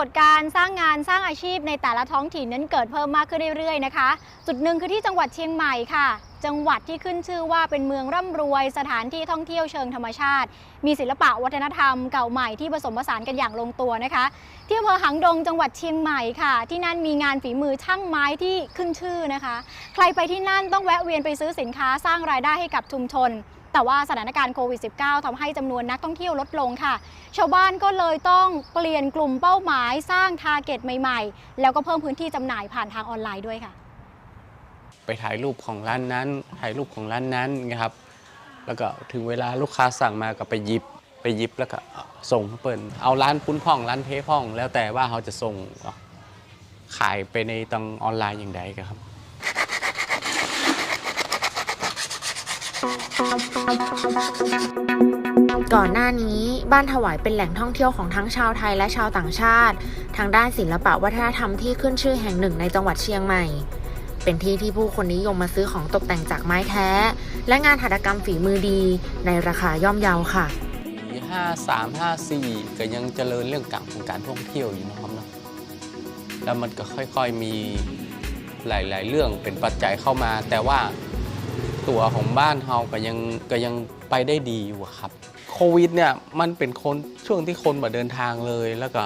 กฏการณ์สร้างงานสร้างอาชีพในแต่ละท้องถิ่นนั้นเกิดเพิ่มมากขึ้นเรื่อยๆนะคะ จุดหนึ่งคือที่จังหวัดเชียงใหม่ค่ะ จังหวัดที่ขึ้นชื่อว่าเป็นเมืองร่ำรวย สถานที่ท่องเที่ยวเชิงธรรมชาติ มีศิลปะวัฒนธรรมเก่าใหม่ที่ผสมผสานกันอย่างลงตัวนะคะที่อำเภอหางดงจังหวัดเชียงใหม่ค่ะ ที่นั่นมีงานฝีมือช่างไม้ที่ขึ้นชื่อนะคะ ใครไปที่นั่นต้องแวะเวียนไปซื้อสินค้าสร้างรายได้ให้กับชุมชน แต่ว่าสถานการณ์โควิด -19 ทำให้จำนวนนักท่องเที่ยวลดลงค่ะ ชาวบ้านก็เลยต้องเปลี่ยนกลุ่มเป้าหมายสร้างทาร์เก็ตใหม่ๆ แล้วก็เพิ่มพื้นที่จำหน่ายผ่านทางออนไลน์ด้วยค่ะ ไปถ่ายรูปของร้านนั้น ถ่ายรูปของร้านนั้นนะครับ แล้วก็ถึงเวลาลูกค้าสั่งมาก็ไปยิบไปยิบแล้วก็ส่งเปิ่นเอาร้านปุ้นพ่องร้านเพพ่อง แล้วแต่ว่าเขาจะส่งขายไปในตังออนไลน์อย่างใดก็ครับ ก่อนหน้านี้บ้านถวายเป็นแหล่งท่องเที่ยวของทั้งชาวไทยและชาวต่างชาติ ทางด้านศิลปะวัฒนธรรมที่ขึ้นชื่อแห่งหนึ่งในจังหวัดเชียงใหม่ เป็นที่ที่ผู้คนนิยมมาซื้อของตกแต่งจากไม้แท้ และงานหัตถกรรมฝีมือดีในราคาย่อมเยาค่ะปี53 54 ก็ยังเจริญเรื่องการของการท่องเที่ยวอยู่นะครับเนาะแล้วมันก็ค่อยๆมีหลาย ๆ เรื่องเป็นปัจจัยเข้ามา แต่ว่า ตัวของบ้านเฮาก็ยังก็ยังไปได้ดีอยู่อะครับโควิดเนี่ยมันเป็นคนช่วงที่คนมาเดินทางเลย แล้วก็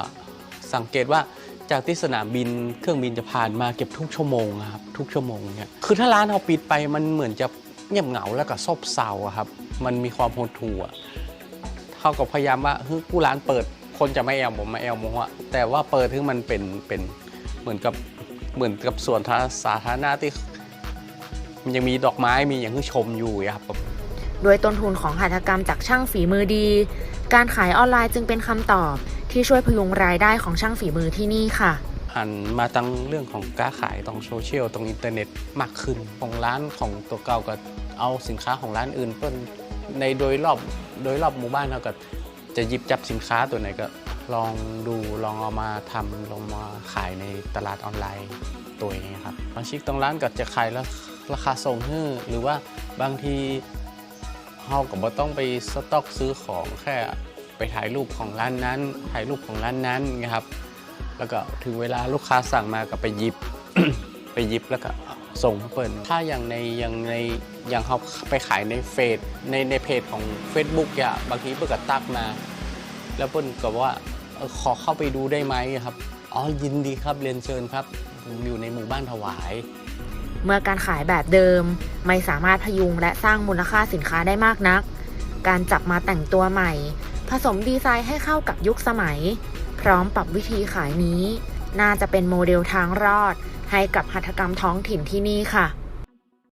สังเกตว่าจากที่สนามบินเครื่องบินจะผ่านมาเก็บทุกชั่วโมงครับทุกชั่วโมงเนี่ยคือถ้าร้านเราปิดไปมันเหมือนจะเงียบเหงาแล้วก็ซบเซาอะครับ มันมีความหดหู่อะเขาก็พยายามว่าเฮ้ยผู้ร้านเปิดคนจะไม่แอลผมมาแอลมงอะแต่ว่าเปิดถึงมันเป็นเป็นเหมือนกับเหมือนกับส่วนสาธารณะที่ มันยังมีดอกไม้มีอย่างที่ชมอยู่อะครับด้วยต้นทุนของหัตถกรรมจากช่างฝีมือดี การขายออนไลน์จึงเป็นคำตอบที่ช่วยพยุงรายได้ของช่างฝีมือที่นี่ค่ะหันมาตั้งเรื่องของการขายตรงโซเชียลตรงอินเทอร์เน็ตมากขึ้นของร้านของตัวเก่าก็เอาสินค้าของร้านอื่นเพิ่นในโดยรอบโดยรอบหมู่บ้านเราก็จะหยิบจับสินค้าตัวไหนก็ลองดูลองเอามาทำลองมาขายในตลาดออนไลน์ตัวเองครับบางชิกตรงร้านก็จะขายแล้ว ราคาส่งให้หรือว่าบางทีเราก็บ่ต้องไปสต็อกซื้อของแค่ไปถ่ายรูปของร้านนั้น ถ่ายรูปของร้านนั้นนะครับ แล้วก็ถึงเวลาลูกค้าสั่งมาก็ไปหยิบ ไปหยิบแล้วก็ส่งเปิดถ้าอย่างในอย่างในอย่างเขาไปขายในเฟซในในเพจของ Facebook อย่าบางทีเปิดก็ตักมา แล้วเปิ้ลก็ว่าขอเข้าไปดูได้ไหมครับ อ๋อยินดีครับเรียนเชิญครับผมอยู่ในหมู่บ้านถวาย เมื่อการขายแบบเดิม ไม่สามารถพยุงและสร้างมูลค่าสินค้าได้มากนัก การจับมาแต่งตัวใหม่ ผสมดีไซน์ให้เข้ากับยุคสมัย พร้อมปรับวิธีขายนี้ น่าจะเป็นโมเดลทางรอด ให้กับหัตถกรรมท้องถิ่นที่นี่ค่ะ